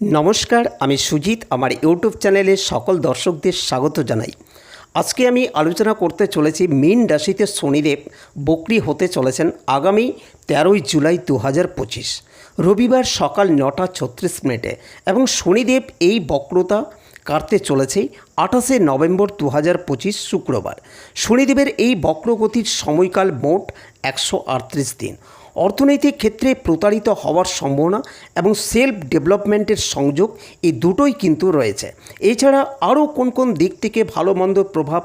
নমস্কার, আমি সুজিত, আমার ইউটিউব চ্যানেলে সকল দর্শকদের স্বাগত জানাই। আজকে আমি আলোচনা করতে চলেছি মীন রাশিতে শনিদেব বকরি হতে চলেছেন আগামী তেরোই জুলাই দু হাজার পঁচিশ। রবিবার সকাল নটা ছত্রিশ মিনিটে এবং শনিদেব এই বক্রতা কাটতে চলেছে আঠাশে নভেম্বর দু হাজার পঁচিশ শুক্রবার। শনিদেবের এই বক্রগতির সময়কাল মোট একশো আটত্রিশ দিন। অর্থনৈতিক ক্ষেত্রে প্রতারিত হওয়ার সম্ভাবনা এবং সেলফ ডেভেলপমেন্টের সংযোগ এই দুটোই কিন্তু রয়েছে। এছাড়া আরও কোন কোন দিক থেকে ভালো মন্দ প্রভাব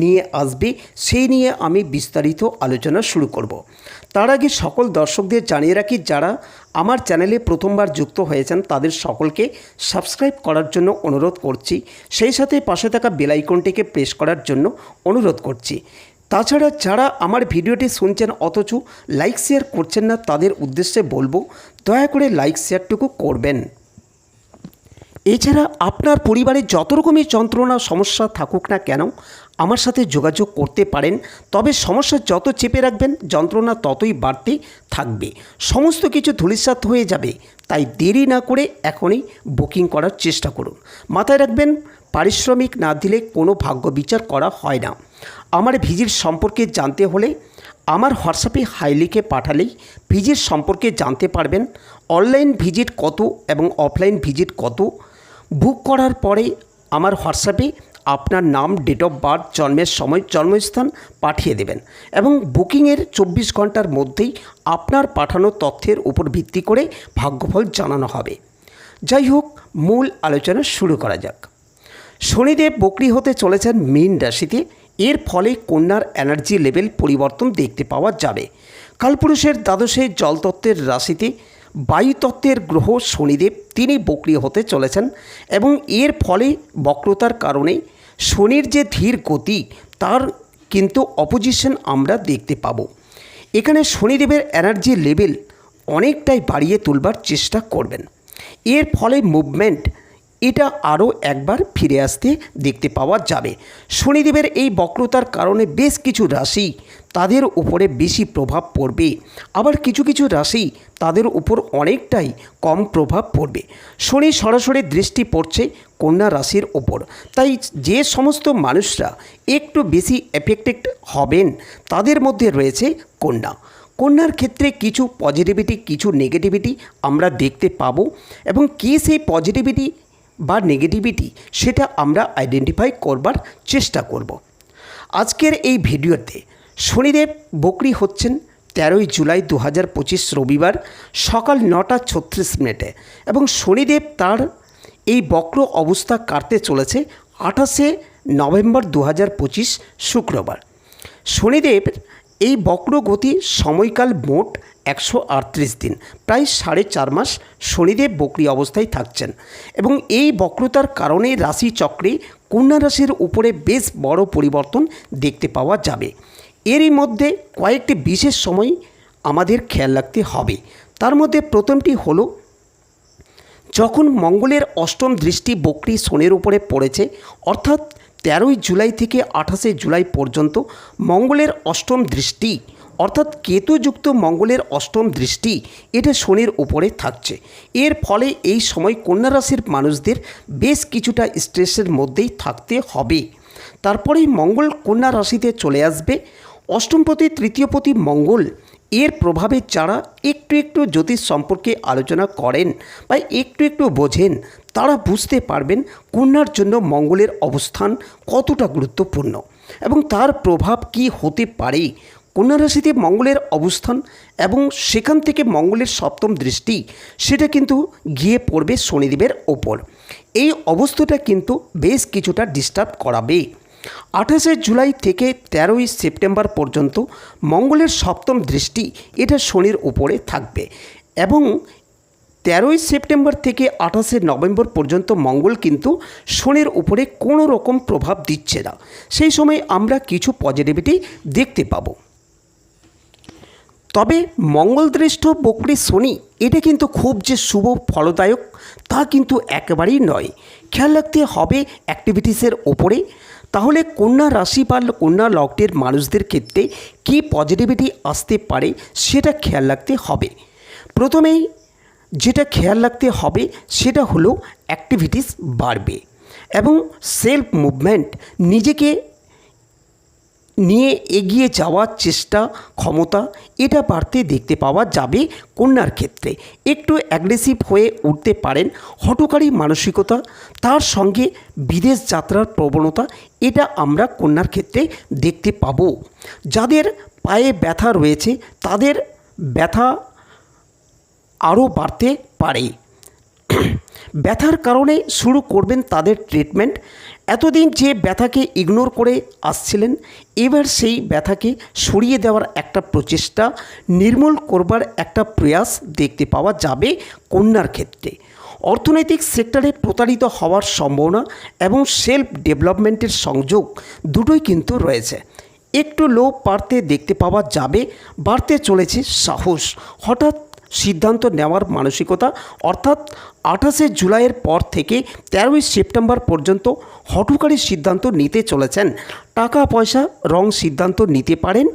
নিয়ে আসবে সেই নিয়ে আমি বিস্তারিত আলোচনা শুরু করব। তার আগে সকল দর্শকদের জানিয়ে রাখি, যারা আমার চ্যানেলে প্রথমবার যুক্ত হয়েছেন, তাদের সকলকে সাবস্ক্রাইব করার জন্য অনুরোধ করছি। সেই সাথে পাশে থাকা বেলাইকনটিকে প্রেস করার জন্য অনুরোধ করছি। তাছাড়া যারা আমার ভিডিওটি শুনছেন অথচ লাইক শেয়ার করছেন না, তাদের উদ্দেশ্যে বলব, দয়া করে লাইক শেয়ারটুকু করবেন। এছাড়া আপনার পরিবারে যত রকমই যন্ত্রণা, সমস্যা থাকুক না কেন, আমার সাথে যোগাযোগ করতে পারেন। তবে সমস্যা যত চেপে রাখবেন, যন্ত্রণা ততই বাড়তে থাকবে। সমস্ত কিছু ধূলিসাৎ হয়ে যাবে, তাই দেরি না করে এখনই বুকিং করার চেষ্টা করুন। মাথায় রাখবেন, পারিশ্রমিক না দিলে কোনো ভাগ্য বিচার করা হয় না। আমার ভিজিট সম্পর্কে জানতে হলে আমার হোয়াটসঅ্যাপে হাই লিখে পাঠালেই ভিজিট সম্পর্কে জানতে পারবেন অনলাইন ভিজিট কত এবং অফলাইন ভিজিট কত। বুক করার পরে আমার হোয়াটসঅ্যাপে আপনার নাম ডেট অফ বার্থ জন্মের সময়, জন্মস্থান পাঠিয়ে দেবেন এবং বুকিংয়ের চব্বিশ ঘণ্টার মধ্যেই আপনার পাঠানো তথ্যের উপর ভিত্তি করে ভাগ্যফল জানানো হবে। যাই হোক, মূল আলোচনা শুরু করা যাক। শনিদেব বকরি হতে চলেছেন মীন রাশিতে। এর ফলে কন্যার এনার্জি লেভেল পরিবর্তন দেখতে পাওয়া যাবে। কালপুরুষের দ্বাদশে জলতত্ত্বের রাশিতে বায়ুতত্ত্বের গ্রহ শনিদেব তিনি বকরি হতে চলেছেন এবং এর ফলে বক্রতার কারণে শনির যে ধীর গতি, তার কিন্তু অপোজিশন আমরা দেখতে পাবো। এখানে শনিদেবের এনার্জি লেভেল অনেকটাই বাড়িয়ে তুলবার চেষ্টা করবেন। এর ফলে মুভমেন্ট এটা আরও একবার ফিরে আসতে দেখতে পাওয়া যাবে। শনিদেবের এই বক্রতার কারণে বেশ কিছু রাশি তাদের উপরে বেশি প্রভাব পড়বে। আবার কিছু কিছু রাশি তাদের উপর অনেকটাই কম প্রভাব পড়বে। শনি সরাসরি দৃষ্টি পড়ছে কন্যা রাশির ওপর তাই যে সমস্ত মানুষরা একটু বেশি এফেক্টেড হবেন, তাদের মধ্যে রয়েছে কন্যা। কন্যার ক্ষেত্রে কিছু পজিটিভিটি কিছু নেগেটিভিটি আমরা দেখতে পাবো এবং কী সেই পজিটিভিটি বা নেগেটিভিটি সেটা আমরা আইডেন্টিফাই করবার চেষ্টা করব। আজকের এই ভিডিওতে শনিদেব বকরি হচ্ছেন তেরোই জুলাই দু হাজার পঁচিশ রবিবার সকাল নটা ছত্রিশ মিনিটে এবং শনিদেব তার এই বক্র অবস্থা কাটতে চলেছে আঠাশে নভেম্বর দু হাজার পঁচিশ শুক্রবার। শনিদেব এই বক্র গতি সময়কাল মোট একশো আটত্রিশ দিন, প্রায় সাড়ে চার মাস শনিদেব বকরি অবস্থায় থাকছেন। এবং এই বক্রতার কারণে রাশি চক্রে কন্যা রাশির উপরে বেশ বড় পরিবর্তন দেখতে পাওয়া যাবে। এরই মধ্যে কয়েকটি বিশেষ সময় আমাদের খেয়াল রাখতে হবে। তার মধ্যে প্রথমটি হলো, যখন মঙ্গলের অষ্টম দৃষ্টি বকরি শনির উপরে পড়েছে, অর্থাৎ তেরোই জুলাই থেকে আঠাশে জুলাই পর্যন্ত মঙ্গলের অষ্টম দৃষ্টি অর্থাৎ কেতুযুক্ত মঙ্গলের অষ্টম দৃষ্টি এটা শনির উপরে থাকছে। এর ফলে এই সময় কন্যা রাশির মানুষদের বেশ কিছুটা স্ট্রেসের মধ্যেই থাকতে হবে। তারপরেই মঙ্গল কন্যা রাশিতে চলে আসবে। অষ্টমপতি তৃতীয়পতি মঙ্গল এর প্রভাবে যারা একটু একটু জ্যোতিষ সম্পর্কে আলোচনা করেন বা একটু একটু বোঝেন, তারা বুঝতে পারবেন কন্যার জন্য মঙ্গলের অবস্থান কতটা গুরুত্বপূর্ণ এবং তার প্রভাব কি হতে পারে। কন্যা রাশিতে মঙ্গলের অবস্থান এবং সেখান থেকে মঙ্গলের সপ্তম দৃষ্টি, সেটা কিন্তু গিয়ে পড়বে শনিদেবের ওপর। এই অবস্থাটা কিন্তু বেশ কিছুটা ডিস্টার্ব করাবে। আঠাশে জুলাই থেকে তেরোই সেপ্টেম্বর পর্যন্ত মঙ্গলের সপ্তম দৃষ্টি এটা শনির উপরে থাকবে এবং তেরোই সেপ্টেম্বর থেকে আঠাশে নভেম্বর পর্যন্ত মঙ্গল কিন্তু শনির উপরে কোনো রকম প্রভাব দিচ্ছে না। সেই সময় আমরা কিছু পজিটিভিটি দেখতে পাবো। তবে মঙ্গলদৃষ্ট বকরি শনি, এটা কিন্তু খুব যে শুভ, ফলদায়ক, তা কিন্তু একেবারেই নয়। খেয়াল রাখতে হবে অ্যাক্টিভিটিসের ওপরে। তাহলে কন্যা রাশি বা কন্যা লগ্নের মানুষদের ক্ষেত্রে কী পজিটিভিটি আসতে পারে, সেটা খেয়াল রাখতে হবে। প্রথমেই যেটা খেয়াল রাখতে হবে, সেটা হলো অ্যাক্টিভিটিস বাড়বে এবং সেলফ মুভমেন্ট নিজেকে নিয়ে এগিয়ে যাওয়ার চেষ্টা, ক্ষমতা, এটা বাড়তে দেখতে পাওয়া যাবে কন্যার ক্ষেত্রে। একটু অ্যাগ্রেসিভ হয়ে উঠতে পারেন হটকারী মানসিকতা, তার সঙ্গে বিদেশ যাত্রার প্রবণতা, এটা আমরা কন্যার ক্ষেত্রে দেখতে পাবো। যাদের পায়ে ব্যথা রয়েছে, তাদের ব্যথা আরও বাড়তে পারে। ব্যথার কারণে শুরু করবেন তাদের ট্রিটমেন্ট এতদিন যে ব্যথাকে ইগনোর করে আসছিলেন, এবার সেই ব্যথাকে সরিয়ে দেওয়ার একটা প্রচেষ্টা, নির্মূল করবার একটা প্রয়াস দেখতে পাওয়া যাবে কন্যার ক্ষেত্রে। অর্থনৈতিক সেক্টরে প্রতারিত হওয়ার সম্ভাবনা এবং সেলফ ডেভেলপমেন্টের সংযোগ দুটোই কিন্তু রয়েছে। একটু লোভ বাড়তে দেখতে পাওয়া যাবে, বাড়তে চলেছে সাহস। হঠাৎ সিদ্ধান্ত নেওয়ার মানসিকতা, অর্থাৎ আঠাশে জুলাইয়ের পর থেকে তেরোই সেপ্টেম্বর পর্যন্ত হঠকারী সিদ্ধান্ত নিতে চলেছেন। টাকা পয়সা রং সিদ্ধান্ত নিতে পারেন।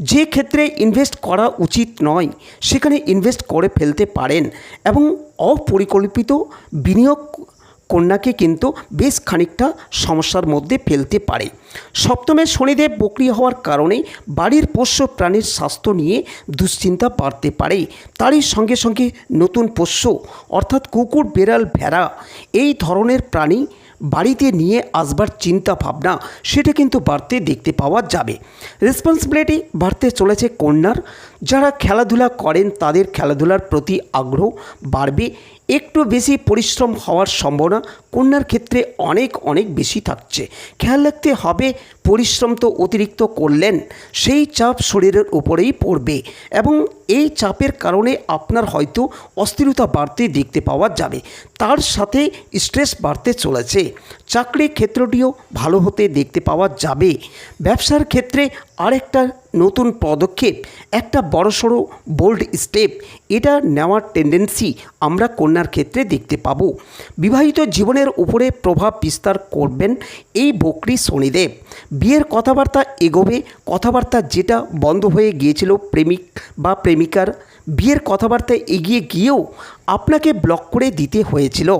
যে ক্ষেত্রে ইনভেস্ট করা উচিত নয়, সেখানে ইনভেস্ট করে ফেলতে পারেন এবং অপরিকল্পিত বিনিয়োগ কন্যাকে কিন্তু বেশ খানিকটা সমস্যার মধ্যে ফেলতে পারে। সপ্তমে শনিদেব বকরি হওয়ার কারণে বাড়ির পোষ্য প্রাণীর স্বাস্থ্য নিয়ে দুশ্চিন্তা বাড়তে পারে। তারই সঙ্গে সঙ্গে নতুন পোষ্য, অর্থাৎ কুকুর, বেড়াল, ভেড়া এই ধরনের প্রাণী বাড়িতে নিয়ে আসবার চিন্তা ভাবনা সেটা কিন্তু বাড়তে দেখতে পাওয়া যাবে। রেসপন্সিবিলিটি বাড়তে চলেছে কন্যার। যারা খেলাধুলা করেন তাদের খেলাধুলার প্রতি আগ্রহ বাড়বে একটু বেশি পরিশ্রম হওয়ার সম্ভাবনা কন্যার ক্ষেত্রে অনেক অনেক বেশি থাকছে। খেয়াল রাখতে হবে পরিশ্রম তো অতিরিক্ত করলেন, সেই চাপ শরীরের উপরেই পড়বে এবং এই চাপের কারণে আপনার হয়তো অস্থিরতা বাড়তে দেখতে পাওয়া যাবে। তার সাথে স্ট্রেস বাড়তে চলেছে। চাকরির ক্ষেত্রটিও ভালো হতে দেখতে পাওয়া যাবে। ব্যবসার ক্ষেত্রে আরেকটা নতুন পদক্ষেপ, একটা বড়সড় বোল্ড স্টেপ, এটা নেওয়ার টেন্ডেন্সি আমরা কন্যার ক্ষেত্রে দেখতে পাবো। বিবাহিত জীবনের উপরে প্রভাব বিস্তার করবেন এই বকরি শনিদেব। বিয়ের কথাবার্তা এগোবে কথাবার্তা যেটা বন্ধ হয়ে গিয়েছিল প্রেমিক বা প্রেমিকার বিয়ের কথাবার্তা এগিয়ে গিয়েও আপনাকে ব্লক করে দিতে হয়েছিল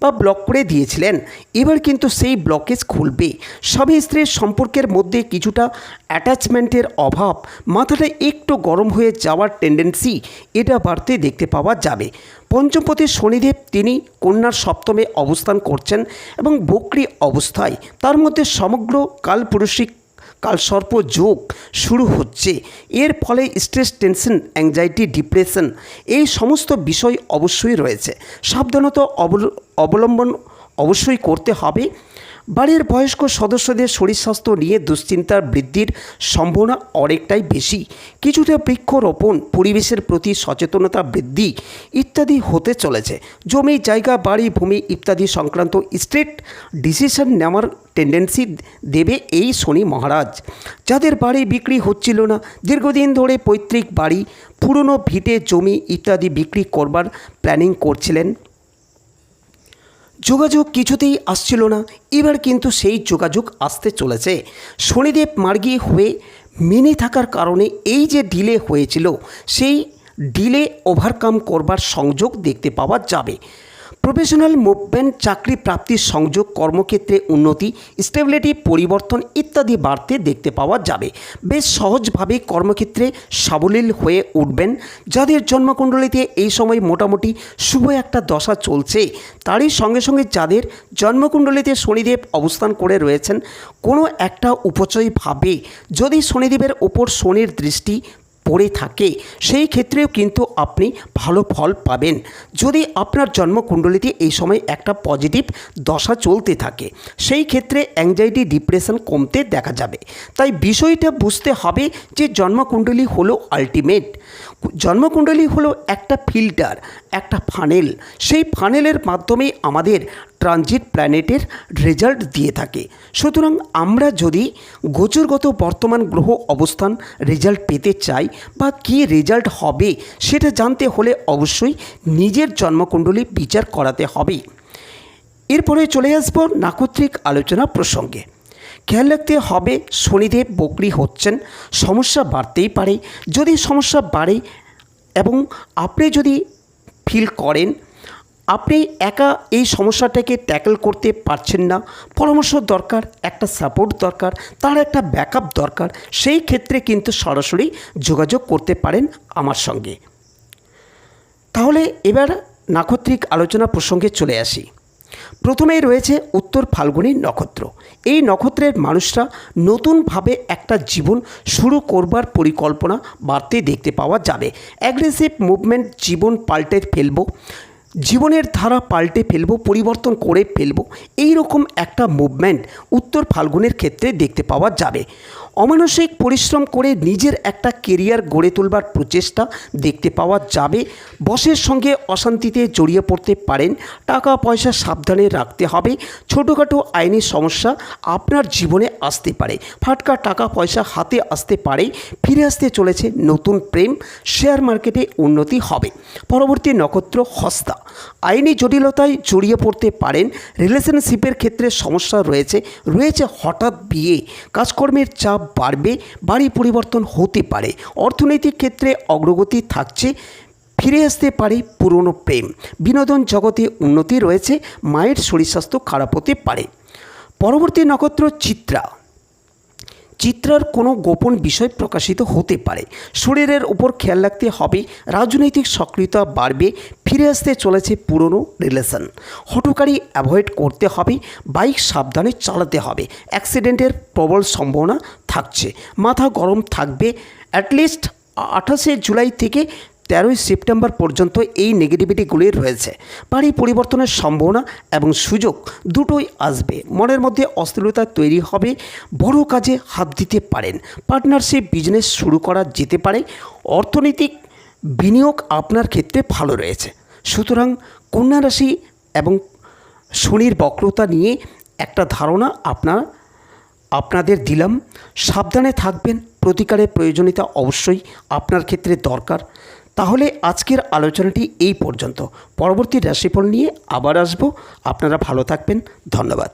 বা ব্লক করে দিয়েছিলেন। এবার কিন্তু সেই ব্লকেজ খুলবে। স্বামী স্ত্রীর সম্পর্কের মধ্যে কিছুটা অ্যাটাচমেন্টের অভাব, মাথাটা একটু গরম হয়ে যাওয়ার টেন্ডেন্সি এটা বাড়তে দেখতে পাওয়া যাবে। পঞ্চমপতি শনিদেব তিনি কন্যার সপ্তমে অবস্থান করছেন এবং বকরি অবস্থায়। তার মধ্যে সমগ্র কালপুরুষিক কালসর্প যোগ শুরু হচ্ছে। এর ফলে স্ট্রেস, টেনশন অ্যাংজাইটি ডিপ্রেশন এই সমস্ত বিষয় অবশ্যই রয়েছে। সাবধানতা অবল- অবলম্বন অবশ্যই করতে হবে। বাড়ির বয়স্ক সদস্যদের শরীর স্বাস্থ্য নিয়ে দুশ্চিন্তার বৃদ্ধির সম্ভাবনা অনেকটাই বেশি। কিছুটা বৃক্ষরোপণ, পরিবেশের প্রতি সচেতনতা বৃদ্ধি ইত্যাদি হতে চলেছে। জমি, জায়গা, বাড়ি, ভূমি ইত্যাদি সংক্রান্ত স্ট্রেট ডিসিশন নেওয়ার টেন্ডেন্সি দেবে এই শনি মহারাজ। যাদের বাড়ি বিক্রি হচ্ছিল না, দীর্ঘদিন ধরে পৈতৃক বাড়ি, পুরনো ভিটে জমি ইত্যাদি বিক্রি করবার প্ল্যানিং করছিলেন। যোগাযোগ কিছুতেই আসছিল না। এবার কিন্তু সেই যোগাযোগ আসতে চলেছে। শনিদেব মার্গী হয়ে মেনে থাকার কারণে এই যে ডিলে হয়েছিল, সেই ডিলে ওভারকাম করবার সংযোগ দেখতে পাওয়া যাবে। প্রফেশনাল মুভমেন্ট, চাকরি প্রাপ্তির সংযোগ, কর্মক্ষেত্রে উন্নতি, স্টেবিলিটি, পরিবর্তন ইত্যাদি বাড়তে দেখতে পাওয়া যাবে। বেশ সহজভাবে কর্মক্ষেত্রে সাবলীল হয়ে উঠবেন। যাদের জন্মকুণ্ডলিতে এই সময় মোটামুটি শুভ একটা দশা চলছে, তারই সঙ্গে সঙ্গে যাদের জন্মকুণ্ডলিতে শনিদেব অবস্থান করে রয়েছেন, কোনো একটা উপচয়ভাবে যদি শনিদেবের ওপর শনির দৃষ্টি পড়ে থাকে, সেই ক্ষেত্রেও কিন্তু আপনি ভালো ফল পাবেন। যদি আপনার জন্মকুণ্ডলিতে এই সময় একটা পজিটিভ দশা চলতে থাকে, সেই ক্ষেত্রে অ্যাংজাইটি ডিপ্রেশন কমতে দেখা যাবে। তাই বিষয়টা বুঝতে হবে যে জন্মকুণ্ডলী হলো আলটিমেট জন্মকুণ্ডলী হলো একটা ফিল্টার, একটা ফানেল। সেই ফানেলের মাধ্যমে আমাদের ট্রানজিট প্ল্যানেটের রেজাল্ট দিয়ে থাকে। সুতরাং আমরা যদি গোচরগত বর্তমান গ্রহ অবস্থান রেজাল্ট পেতে চাই বা কী রেজাল্ট হবে সেটা জানতে হলে অবশ্যই নিজের জন্মকুণ্ডলী বিচার করাতে হবে। এরপরে চলে আসব নাকত্রিক আলোচনা প্রসঙ্গে। খেয়াল রাখতে হবে শনিদেব বকরি হচ্ছেন। সমস্যা বাড়তেই পারে। যদি সমস্যা বাড়ে এবং আপনি যদি ফিল করেন, আপনি একা এই সমস্যাটাকে ট্যাকেল করতে পারছেন না, পরামর্শ দরকার, একটা সাপোর্ট দরকার, তার একটা ব্যাকআপ দরকার, সেই ক্ষেত্রে কিন্তু সরাসরি যোগাযোগ করতে পারেন আমার সঙ্গে। তাহলে এবার নাক্ষত্রিক আলোচনা প্রসঙ্গে চলে আসি। প্রথমেই রয়েছে উত্তর ফাল্গুনী নক্ষত্র। এই নক্ষত্রের মানুষরা নতুনভাবে একটা জীবন শুরু করবার পরিকল্পনা বাড়তে দেখতে পাওয়া যাবে। অ্যাগ্রেসিভ মুভমেন্ট জীবন পাল্টে ফেলব, জীবনের ধারা পাল্টে ফেলব, পরিবর্তন করে ফেলব এই রকম একটা মুভমেন্ট উত্তর ফাল্গুনের ক্ষেত্রে দেখতে পাওয়া যাবে। অমানসিক পরিশ্রম করে নিজের একটা কেরিয়ার গড়ে তোলবার প্রচেষ্টা দেখতে পাওয়া যাবে। বসের সঙ্গে অশান্তিতে জড়িয়ে পড়তে পারেন টাকা পয়সা সাবধানে রাখতে হবে। ছোটোখাটো আইনি সমস্যা আপনার জীবনে আসতে পারে। ফাটকা টাকা পয়সা হাতে আসতে পারে। ফিরে আসতে চলেছে নতুন প্রেম শেয়ার মার্কেটে উন্নতি হবে। পরবর্তী নক্ষত্র হস্তা। আইনি জটিলতায় জড়িয়ে পড়তে পারেন। রিলেশনশিপের ক্ষেত্রে সমস্যা রয়েছে। রয়েছে হঠাৎ বিয়ে। কাজকর্মের চাপ বাড়বে বাড়ি পরিবর্তন হতে পারে। অর্থনৈতিক ক্ষেত্রে অগ্রগতি থাকছে, ফিরে আসতে পারে পুরনো প্রেম। বিনোদন জগতে উন্নতি রয়েছে, মায়ের শরীর স্বাস্থ্য খারাপ হতে পারে। পরবর্তী নক্ষত্র চিত্রা। চিত্রার কোনো গোপন বিষয় প্রকাশিত হতে পারে। শরীরের উপর খেয়াল রাখতে হবে, রাজনৈতিক সক্রিয়তা বাড়বে, ফিরে আসতে চলেছে পুরনো রিলেশন। হটুকারি অ্যাভয়েড করতে হবে, বাইক সাবধানে চালাতে হবে। অ্যাক্সিডেন্টের প্রবল সম্ভাবনা থাকছে, মাথা গরম থাকবে। অ্যাটলিস্ট আঠাশে জুলাই থেকে তেরোই সেপ্টেম্বর পর্যন্ত এই নেগেটিভিটিগুলি রয়েছে। বাড়ি পরিবর্তনের সম্ভাবনা এবং সুযোগ দুটোই আসবে। মনের মধ্যে অস্থিরতা তৈরি হবে। বড় কাজে হাত দিতে পারেন। পার্টনারশিপ বিজনেস শুরু করা যেতে পারে। অর্থনৈতিক বিনিয়োগ আপনার ক্ষেত্রে ভালো রয়েছে। সুতরাং কন্যা রাশি এবং শনির বক্রতা নিয়ে একটা ধারণা আপনার আপনাদের দিলাম। সাবধানে থাকবেন। প্রতিকারের প্রয়োজনীয়তা অবশ্যই আপনার ক্ষেত্রে দরকার। তাহলে আজকের আলোচনাটি এই পর্যন্ত। পরবর্তী রাশিফল নিয়ে আবার আসব। আপনারা ভালো থাকবেন। ধন্যবাদ।